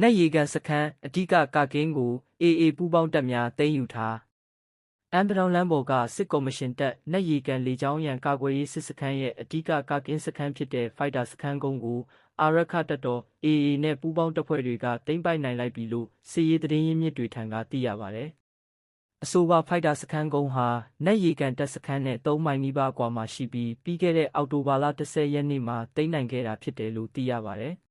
နက်ရီကန်စခန်းအဓိကကာကင်းကို AA ပူးပေါင်းတပ်များသိမ်းယူထားအမ်ဘရောင်လမ်းပေါ်ကစစ်ကော်မရှင်တပ်နက်ရီကန်လေကြောင်းရန်ကာကွယ်ရေးစစ်စခန်းရဲ့အဓိကကာကင်းစခန်းဖြစ်တဲ့ဖိုက်တာစခန်းကုန်းကိုအာရခတပ်တော် AA နဲ့ပူးပေါင်းတပ်ဖွဲ့တွေကသိမ်းပိုက်နိုင်လိုက်ပြီလို့စစ်ရေးသတင်းရင်းမြစ်တွေထံကသိရပါတယ်။အဆိုပါဖိုက်တာစခန်းကုန်းဟာနက်ရီကန်တပ်စခန်းနဲ့3မိုင်နီးပါးအကွာမှာရှိပြီးပြီးခဲ့တဲ့အောက်တိုဘာလ10ရက်နေ့မှာသိမ်းနိုင်ခဲ့တာဖြစ်တယ်လို့သိရပါတယ်။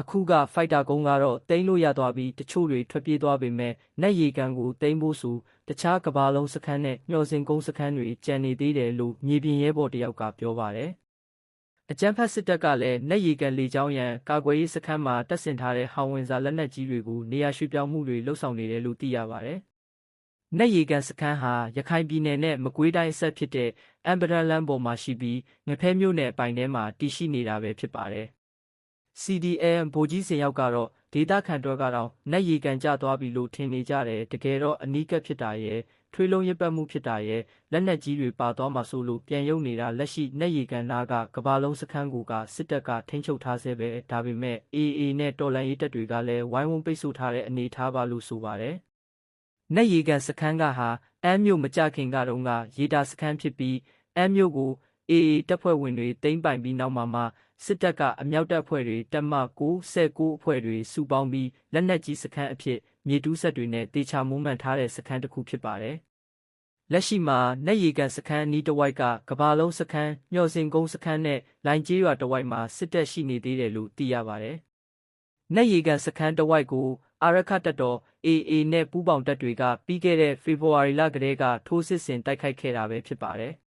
အခုကဖိုက်တာကုန်းကတော့တိမ့်လို့ရသွားပြီးတချို့တွေထွက်ပြေးသွားပေမဲ့နက်ရီကန်ကိုတိမ့်ဖို့ဆိုတခြားကဘာလုံးစခန်းနဲ့မျှော်စင်ကုန်းစခန်းတွေကျန်နေသေးတယ်လို့မြေပြင်ရဲဘော်တယောက်ကပြောပါတယ်။အကြမ်းဖက်စစ်တပ်ကလည်းနက်ရီကန်လေကြောင်းရန်ကာကွယ်ရေးစခန်းမှာတပ်ဆင်ထားတဲ့ဟောင်ဝင်စာလက်နက်ကြီးတွေကိုနေရာရွှေ့ပြောင်းမှုတွေလှုပ်ဆောင်နေတယ်လို့သိရပါတယ်။နက်ရီကန်စခန်းဟာရခိုင်ပြည်နယ်နဲ့မကွေးတိုင်းအဆက်ဖြစ်တဲ့အမ်ဘရန်လန်ပေါ်မှာရှိပြီးငဖဲမြို့နယ်အပိုင်ထဲမှာတည်ရှိနေတာပဲဖြစ်ပါတယ်။ CDM ဗိုလ်ကြီးစင်ရောက်ကတော့ဒေတာခန်တော်ကတော့နက်ရီကန်ကျသွားပြီလို့ထင်နေကြတယ်တကယ်တော့အနီးကပ်ဖြစ်တာရဲ့ထွေးလုံးရပတ်မှုဖြစ်တာရဲ့လက်နက်ကြီးတွေပါသွားမှဆိုလို့ပြန်ယုံနေတာလက်ရှိနက်ရီကန်နာကကဘာလုံးစခန်းကူကစစ်တပ်ကထိန်းချုပ်ထားဆဲပဲဒါပေမဲ့ AA နဲ့တော်လန်ရေးတပ်တွေကလည်းဝိုင်းဝန်းပိတ်ဆို့ထားတဲ့အနေအထားပါလို့ဆိုပါတယ်နက်ရီကန်စခန်းကဟာအမ်းမြို့မကြခင်ကတုန်းကရေတာစခန်းဖြစ်ပြီးအမ်းမြို့ကို AA တပ်ဖွဲ့ဝင်တွေတိမ့်ပိုင်ပြီးနောက်မှာမှစစ်တပ်ကအမြောက်တပ်ဖွဲ့တွေတပ်မ919အဖွဲ့တွေစုပေါင်းပြီးလက်နက်ကြီးစခန်းအဖြစ်မြေတူးဆက်တွေနဲ့တေချာမွမ်းမံထားတဲ့စခန်းတစ်ခုဖြစ်ပါတယ်။လက်ရှိမှာနက်ရီကန်စခန်းအနီးတစ်ဝိုက်ကကဘာလုံးစခန်းမျှော်စင်ကုန်းစခန်းနဲ့လိုင်ကျေးရွာတစ်ဝိုက်မှာစစ်တပ်ရှိနေသေးတယ်လို့သိရပါတယ်။နက်ရီကန်စခန်းတစ်ဝိုက်ကိုအာရခတပ်တော် AA နဲ့ပူးပေါင်းတပ်တွေကပြီးခဲ့တဲ့ဖေဖော်ဝါရီလကတည်းကထိုးစစ်ဆင်တိုက်ခိုက်ခဲ့တာပဲဖြစ်ပါတယ်။